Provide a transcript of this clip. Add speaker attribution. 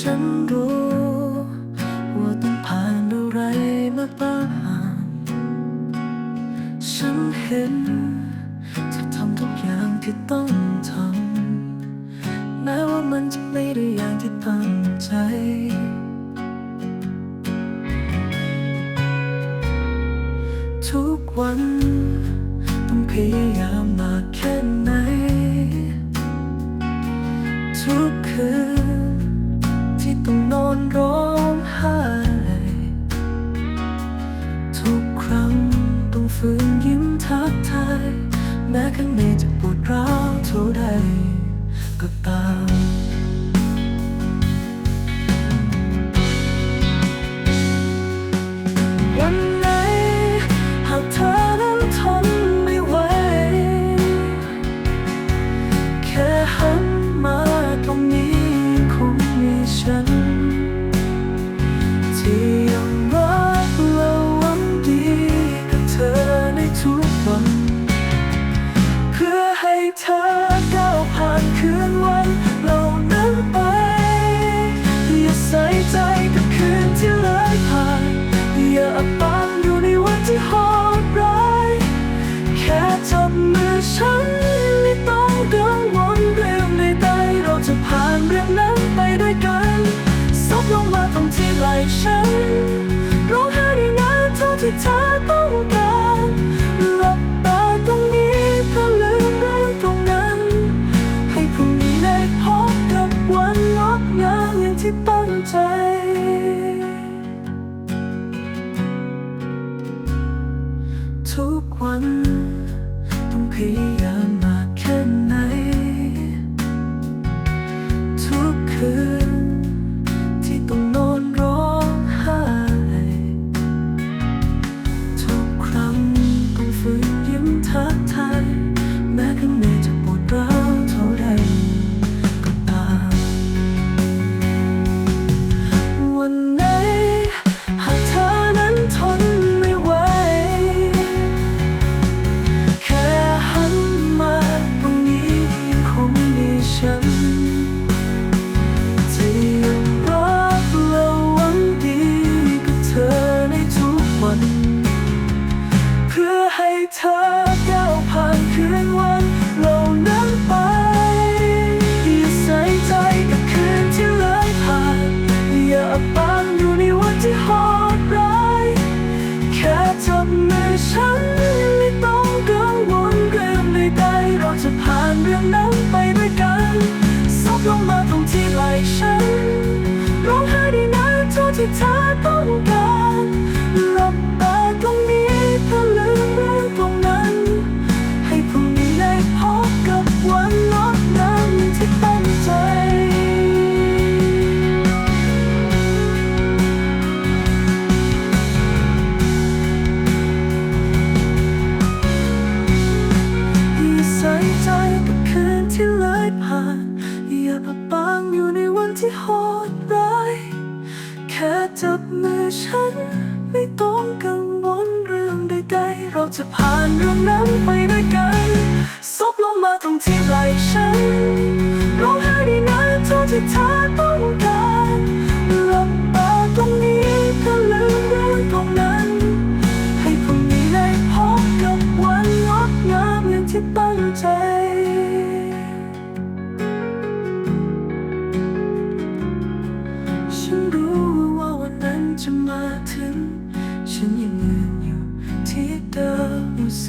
Speaker 1: ฉันรู้ ว่าต้องผ่านอะไรมาบ้าง ฉันเห็นเธอทำทุกอย่างที่ต้องทำแม้ว่ามันจะไม่ได้อย่างที่ตั้งใจทุกวันต้องพยายามมา ฝืนยิ้มทักทาย แม้ข้างในจะปวดร้าวเท่าใดก็ตาม ฉันร้องไห้ได้นานเท่าที่เธอต้องการหลับตาตรงนี้เพื่อลืมเรื่องตรงนั้น ให้พรุ่งนี้ได้พบกับวันงดงามอย่างที่ตั้งใจทุกวันต้องพยายาม จะผ่านเรื่องนั้นไปด้วยกันซบลงมาตรงที่ไหล่ฉันร้องไห้ได้นานเท่าที่เธอต้องการหลับตาตรงนี้เธอลืมเรื่องตรงนั้น ให้พรุ่งนี้ได้พบกับวันงดงามอย่างที่ตั้งใจฉันรู้ว่าวันนั้นจะมาถึง ฉันยังยืนอยู่ ที่เดิมอยู่เส